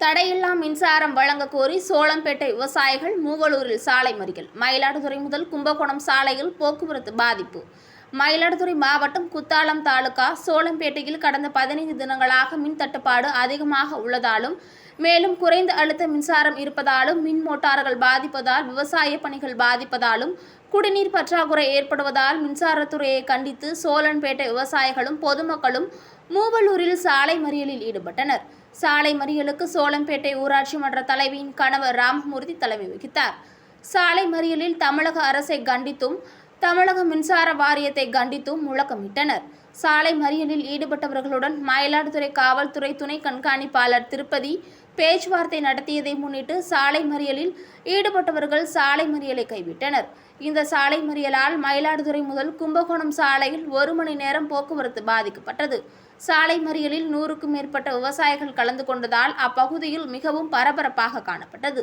தடையில்லா மின்சாரம் வழங்க கோரி சோளம்பேட்டை விவசாயிகள் மூவலூரில் சாலை மறியல். மயிலாடுதுறை முதல் கும்பகோணம் சாலையில் போக்குவரத்து பாதிப்பு. மயிலாடுதுறை மாவட்டம் குத்தாலம் தாலுகா சோளம்பேட்டையில் கடந்த பதினைந்து தினங்களாக மின் தட்டுப்பாடு அதிகமாக உள்ளதாலும் மேலும் குறைந்த அழுத்த மின்சாரம் இருப்பதாலும் மின் மோட்டார்கள் பாதிப்பதால் விவசாய பணிகள் பாதிப்பதாலும் குடிநீர் பற்றாக்குறை ஏற்படுவதால் மின்சாரத்துறையை கண்டித்து சோழன்பேட்டை விவசாயிகளும் பொதுமக்களும் மூவலூரில் சாலை மறியலில் ஈடுபட்டனர். சாலை மறியலுக்கு சோழம்பேட்டை ஊராட்சி மன்ற தலைவியின் கணவர் ராமமூர்த்தி தலைமை வகித்தார். சாலை மறியலில் தமிழக அரசை கண்டித்தும் தமிழக மின்சார வாரியத்தை கண்டித்தும் முழக்கமிட்டனர். சாலை மறியலில் ஈடுபட்டவர்களுடன் மயிலாடுதுறை காவல்துறை துணை கண்காணிப்பாளர் திருப்பதி பேச்சுவார்த்தை நடத்தியதை முன்னிட்டு சாலை மறியலில் ஈடுபட்டவர்கள் சாலை மறியலை கைவிட்டனர். இந்த சாலை மறியலால் மயிலாடுதுறை முதல் கும்பகோணம் சாலையில் ஒரு மணி நேரம் போக்குவரத்து பாதிக்கப்பட்டது. சாலை மறியலில் நூறுக்கும் மேற்பட்ட விவசாயிகள் கலந்து கொண்டதால் அப்பகுதியில் மிகவும் பரபரப்பாக காணப்பட்டது.